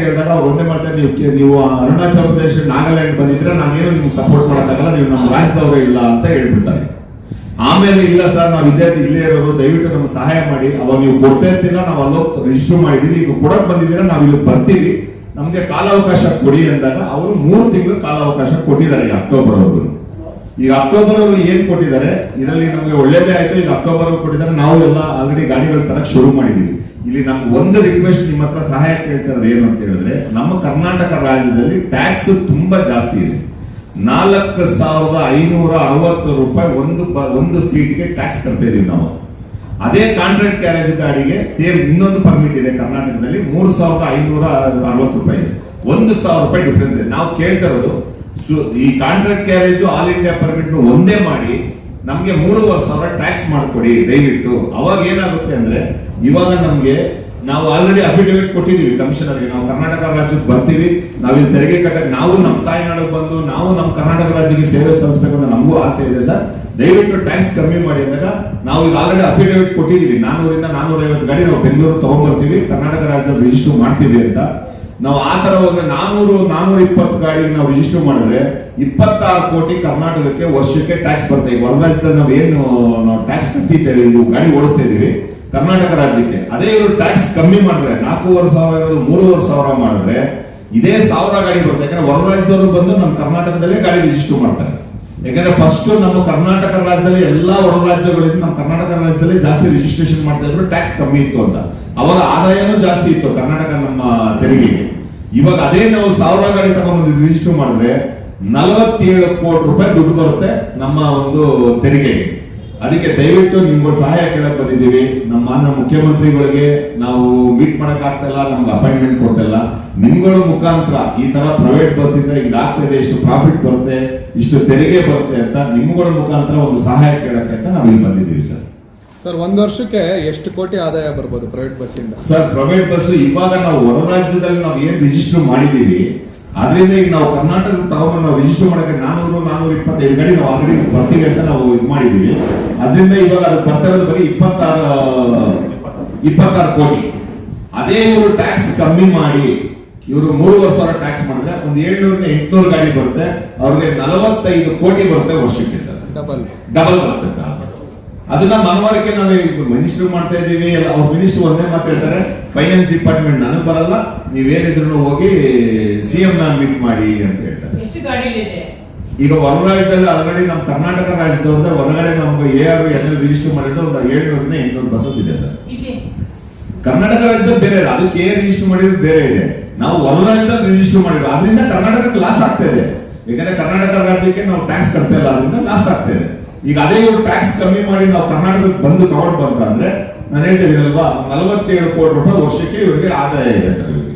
ಕೇಳಿದಾಗ ಅವ್ರು ಒಂದೇ ಮಾಡ್ತಾರೆ ನೀವು ನೀವು ಅರುಣಾಚಲ ಪ್ರದೇಶ, ನಾಗಾಲ್ಯಾಂಡ್ ಬಂದಿದ್ರೆ ನಾವೇನು ನಿಮ್ಗೆ ಸಪೋರ್ಟ್ ಮಾಡೋಕ್ಕಾಗಲ್ಲ, ನೀವು ನಮ್ಮ ರಾಜ್ಯದವರೇ ಇಲ್ಲ ಅಂತ ಹೇಳ್ಬಿಡ್ತಾರೆ. ಆಮೇಲೆ ಇಲ್ಲ ಸರ್, ನಾವು ವಿದ್ಯಾರ್ಥಿ ಇಲ್ಲೇ ಇರೋರು, ದಯವಿಟ್ಟು ನಮ್ಗೆ ಸಹಾಯ ಮಾಡಿ. ಅವಾಗ ನೀವು ಕೊಡ್ತಾ ಇರ್ತೀರ, ನಾವು ಅಲ್ಲೋಗಿ ರಿಜಿಸ್ಟರ್ ಮಾಡಿದೀವಿ. ಈಗ ಕೊಡಕ್ ಬಂದಿದ್ದೀರಾ, ನಾವು ಇಲ್ಲಿ ಬರ್ತೀವಿ. ನಮ್ಗೆ ಕಾಲಾವಕಾಶ ಕೊಡಿ ಅಂದಾಗ ಅವರು ಮೂರು ತಿಂಗಳು ಕಾಲಾವಕಾಶ ಕೊಟ್ಟಿದ್ದಾರೆ ಅಕ್ಟೋಬರ್ ಅವರು ಈಗ ಅಕ್ಟೋಬರ್ ಅವರು ಏನ್ ಕೊಟ್ಟಿದ್ದಾರೆ, ಇದರಲ್ಲಿ ನಮಗೆ ಒಳ್ಳೇದೇ ಆಯ್ತು, ಈಗ ಅಕ್ಟೋಬರ್ ಅವರು ಕೊಟ್ಟಿದ್ದಾರೆ. ನಾವು ಎಲ್ಲ ಆಲ್ರೆಡಿ ಗಾಡಿಗಳು ತರಕ್ ಶುರು ಮಾಡಿದೀವಿ. ಇಲ್ಲಿ ನಮ್ಗೆ ಒಂದು ರಿಕ್ವೆಸ್ಟ್ ನಿಮ್ಮ ಹತ್ರ ಸಹಾಯ ಕೇಳ್ತಾ ಇರೋದು ಏನು ಅಂತ ಹೇಳಿದ್ರೆ, ನಮ್ಮ ಕರ್ನಾಟಕ ರಾಜ್ಯದಲ್ಲಿ ಟ್ಯಾಕ್ಸ್ ತುಂಬಾ ಜಾಸ್ತಿ ಇದೆ. ನಾಲ್ಕು ಸಾವಿರದ ಐನೂರ ಅರವತ್ತು ರೂಪಾಯಿ ಒಂದು ಒಂದು ಸೀಟ್ಗೆ ಟ್ಯಾಕ್ಸ್ ಕಟ್ತಾ ಇದೀವಿ ನಾವು. ಅದೇ ಕಾಂಟ್ರಾಕ್ಟ್ ಕ್ಯಾರೇಜ್ ಗಾಡಿಗೆ ಸೇಮ್ ಇನ್ನೊಂದು ಪರ್ಮಿಟ್ ಇದೆ ಕರ್ನಾಟಕದಲ್ಲಿ, ಮೂರು ಸಾವಿರದ ಐನೂರ ಅರವತ್ತು ರೂಪಾಯಿ ಇದೆ. ಒಂದು ಸಾವಿರ ರೂಪಾಯಿ ಡಿಫ್ರೆನ್ಸ್ ಇದೆ. ನಾವು ಕೇಳ್ತಾ ಇರೋದು ಸು- ಈ contract carriage all India permit ಒಂದೇ ಮಾಡಿ ನಮಗೆ ಮೂರುವರೆ ಸಾವಿರ ಟ್ಯಾಕ್ಸ್ ಮಾಡಿಕೊಡಿ ದಯವಿಟ್ಟು. ಅವಾಗ ಏನಾಗುತ್ತೆ ಅಂದ್ರೆ, ಇವಾಗ ನಮಗೆ ನಾವು ಆಲ್ರೆಡಿ ಅಫಿಡವಿಟ್ ಕೊಟ್ಟಿದೀವಿ ಕಮಿಷನರ್ಗೆ ನಾವು ಕರ್ನಾಟಕ ರಾಜ್ಯಕ್ಕೆ ಬರ್ತೀವಿ. ನಾವು ಇಲ್ಲಿ ತೆರಿಗೆ ಕಟ್ಟ ನಾವು ನಮ್ಮ ತಾಯ್ನಾಡಿಗೆ ಬಂದು, ನಾವು ನಮ್ಮ ಕರ್ನಾಟಕ ರಾಜ್ಯಕ್ಕೆ ಸೇವೆ ಸಲ್ಲಿಸಬೇಕಂತ ನಮಗೂ ಆಸೆ ಇದೆ ಸರ್. ದಯವಿಟ್ಟು ಟ್ಯಾಕ್ಸ್ ಕಮ್ಮಿ ಮಾಡಿ ಅಂದಾಗ ನಾವು ಈಗ ಆಲ್ರೆಡಿ ಅಫಿಡವಿಟ್ ಕೊಟ್ಟಿದೀವಿ ನಾನೂರಿಂದ ನಾನೂರ ಐವತ್ತು ಗಾಡಿ ನಾವು ಬೆಂಗಳೂರು ತಗೊಂಡ್ಬರ್ತೀವಿ. ಕರ್ನಾಟಕ ರಾಜ್ಯದಲ್ಲಿ ರಿಜಿಸ್ಟರ್ ಮಾಡ್ತೀವಿ ಅಂತ. ನಾವು ಆ ತರ ಹೋದ್ರೆ ನಾನೂರು, ನಾನೂರ ಇಪ್ಪತ್ತು ಗಾಡಿ ನಾವು ರಿಜಿಸ್ಟರ್ ಮಾಡಿದ್ರೆ ಇಪ್ಪತ್ತಾರು ಕೋಟಿ ಕರ್ನಾಟಕಕ್ಕೆ ವರ್ಷಕ್ಕೆ ಟ್ಯಾಕ್ಸ್ ಬರುತ್ತೆ. ಈಗ ಹೊರ ರಾಜ್ಯದಲ್ಲಿ ನಾವು ಏನು ಟ್ಯಾಕ್ಸ್ ಕಟ್ಟಿದ್ದೇವೆ ಇದು ಗಾಡಿ ಓಡಿಸ್ತಾ ಇದೀವಿ ಕರ್ನಾಟಕ ರಾಜ್ಯಕ್ಕೆ ಅದೇ ಇವರು ಟ್ಯಾಕ್ಸ್ ಕಮ್ಮಿ ಮಾಡಿದ್ರೆ, ನಾಲ್ಕೂವರೆ ಸಾವಿರ ಮೂರುವರೆ ಸಾವಿರ ಮಾಡಿದ್ರೆ ಇದೇ ಸಾವಿರ ಗಾಡಿ ಬರುತ್ತೆ. ಯಾಕಂದ್ರೆ ಹೊರ ರಾಜ್ಯದವರು ಬಂದು ನಮ್ಮ ಕರ್ನಾಟಕದಲ್ಲೇ ಗಾಡಿ ರಿಜಿಸ್ಟರ್ ಮಾಡ್ತಾರೆ. ಯಾಕಂದ್ರೆ ಫಸ್ಟ್ ನಮ್ಮ ಕರ್ನಾಟಕ ರಾಜ್ಯದಲ್ಲಿ ಎಲ್ಲಾ ಹೊರ ರಾಜ್ಯಗಳಿಂದ ನಮ್ಮ ಕರ್ನಾಟಕ ರಾಜ್ಯದಲ್ಲಿ ಜಾಸ್ತಿ ರಿಜಿಸ್ಟ್ರೇಷನ್ ಮಾಡ್ತಾ ಇದ್ರು ಟ್ಯಾಕ್ಸ್ ಕಮ್ಮಿ ಇತ್ತು ಅಂತ. ಅವಾಗ ಆದಾಯನೂ ಜಾಸ್ತಿ ಇತ್ತು. ಕರ್ನಾಟಕ ಇವಾಗ ಅದೇ ನಾವು ಸಾವಿರ ಗಾಡಿ ತಗೊಂಡು ರಿಜಿಸ್ಟರ್ ಮಾಡಿದ್ರೆ ನಲವತ್ತೇಳು ಕೋಟಿ ರೂಪಾಯಿ ದುಡ್ಡು ಬರುತ್ತೆ ನಮ್ಮ ಒಂದು ತೆರಿಗೆಗೆ ಅದಕ್ಕೆ ದಯವಿಟ್ಟು ನಿಮ್ಗೆ ಸಹಾಯ ಕೇಳಕ್ ಬಂದಿದ್ದೀವಿ. ನಮ್ಮ ಮಾನ್ಯ ಮುಖ್ಯಮಂತ್ರಿಗಳಿಗೆ ನಾವು ಮೀಟ್ ಮಾಡಕ್ ಆಗ್ತಾ ಇಲ್ಲ, ನಮ್ಗೆ ಅಪಾಯಿಂಟ್ಮೆಂಟ್ ಕೊಡ್ತಾ ಇಲ್ಲ. ನಿಮ್ಗಳ ಮುಖಾಂತರ ಈ ತರ ಪ್ರೈವೇಟ್ ಬಸ್ ಇಂದ ಹಿಂಗ್ ಆಗ್ತಿದೆ, ಇಷ್ಟು ಪ್ರಾಫಿಟ್ ಬರುತ್ತೆ, ಇಷ್ಟು ತೆರಿಗೆ ಬರುತ್ತೆ ಅಂತ ನಿಮ್ಗಳ ಮುಖಾಂತರ ಒಂದು ಸಹಾಯ ಕೇಳಕ್ಕೆ ಅಂತ ನಾವು ಇಲ್ಲಿ ಬಂದಿದ್ದೀವಿ ಸರ್. ಸರ್ ಒಂದು ವರ್ಷಕ್ಕೆ ಎಷ್ಟು ಕೋಟಿ ಆದಾಯ ಬರ್ಬೋದು ಪ್ರೈವೇಟ್ ಬಸ್ಸಿಂದ ಸರ್ ಪ್ರೈವೇಟ್ ಬಸ್ ಇವಾಗ ನಾವು ಹೊರ ರಾಜ್ಯದಲ್ಲಿ ನಾವು ಏನು ರಿಜಿಸ್ಟರ್ ಮಾಡಿದೀವಿ ಅದರಿಂದ ಈಗ ನಾವು ಕರ್ನಾಟಕ ತಗೊಂಡು ನಾವು ರಿಜಿಸ್ಟರ್ ಮಾಡಕ್ಕೆ ನಾನೂರು ನಾನೂರ ಇಪ್ಪತ್ತೈದು ಗಾಡಿ ನಾವು ಆಲ್ರೆಡಿ ಬರ್ತೀವಿ ಅಂತ ನಾವು ಇದು ಮಾಡಿದೀವಿ ಅದರಿಂದ ಇವಾಗ ಅದು ಬರ್ತಾ ಇರೋದು ಬರೀ ಇಪ್ಪತ್ತಾರು ಇಪ್ಪತ್ತಾರು ಕೋಟಿ. ಅದೇ ಇವರು ಟ್ಯಾಕ್ಸ್ ಕಮ್ಮಿ ಮಾಡಿ ಇವರು ಮೂರುವರೆ ಸಾವಿರ ಟ್ಯಾಕ್ಸ್ ಮಾಡಿದ್ರೆ ಒಂದು ಏಳ್ನೂರಿಂದ ಎಂಟುನೂರು ಗಾಡಿ ಬರುತ್ತೆ ಅವ್ರಿಗೆ ನಲವತ್ತೈದು ಕೋಟಿ ಬರುತ್ತೆ ವರ್ಷಕ್ಕೆ ಸರ್. ಡಬಲ್ ಡಬಲ್ ಬರುತ್ತೆ ಸರ್. ಅದನ್ನ ಮನವರಿಕೆ ನಾವು ಮಿನಿಸ್ಟರ್ ಮಾಡ್ತಾ ಇದ್ದೀವಿ. ಅವ್ರ ಮಿನಿಸ್ಟರ್ ಒಂದೇ ಮಾತು ಹೇಳ್ತಾರೆ ಫೈನಾನ್ಸ್ ಡಿಪಾರ್ಟ್ಮೆಂಟ್ ನನಗೆ ಬರಲ್ಲ ನೀವೇನಿದ್ರು ಹೋಗಿ ಸಿ ಎಂ ನ ಮೀಟ್ ಮಾಡಿ ಅಂತ ಹೇಳ್ತಾರೆ. ಈಗ ಹೊರಗಡೆ ಆಲ್ರೆಡಿ ನಮ್ಮ ಕರ್ನಾಟಕ ರಾಜ್ಯದವ್ರದ್ದು ಹೊರಗಡೆ ನಮ್ಗೆ ಎ ಆರ್ ಎಲ್ಲ ರಿಜಿಸ್ಟರ್ ಮಾಡಿದ್ರೆ ಒಂದು ಏಳ್ನೂರಿಂದ ಎಂಟ್ನೂರು ಬಸ್ಸಸ್ ಇದೆ ಸರ್. ಕರ್ನಾಟಕ ರಾಜ್ಯದ ಬೇರೆ ಇದೆ. ಅದಕ್ಕೆ ಏನ್ ರಿಜಿಸ್ಟರ್ ಮಾಡಿರೋದು ಬೇರೆ ಇದೆ. ನಾವು ಹೊರ ರಾಜ್ಯದಲ್ಲಿ ರಿಜಿಸ್ಟರ್ ಮಾಡಿರೋ ಅದರಿಂದ ಕರ್ನಾಟಕಕ್ಕೆ ಲಾಸ್ ಆಗ್ತಾ ಇದೆ. ಯಾಕಂದ್ರೆ ಕರ್ನಾಟಕ ರಾಜ್ಯಕ್ಕೆ ನಾವು ಟ್ಯಾಕ್ಸ್ ಕಟ್ತಾ ಇಲ್ಲ. ಅದರಿಂದ ಲಾಸ್ ಆಗ್ತಾ ಇದೆ. ಈಗ ಅದೇ ಇವರು ಟ್ಯಾಕ್ಸ್ ಕಮ್ಮಿ ಮಾಡಿ ನಾವು ಕರ್ನಾಟಕಕ್ಕೆ ಬಂದು ತಗೊಂಡು ಬಂತ ಅಂದ್ರೆ ನಾನು ಹೇಳ್ತಿದ್ದೀನಲ್ವಾ ನಲವತ್ತೇಳು ಕೋಟಿ ರೂಪಾಯಿ ವರ್ಷಕ್ಕೆ ಇವರಿಗೆ ಆದಾಯ ಇದೆ ಸರ್ ಇವರಿಗೆ.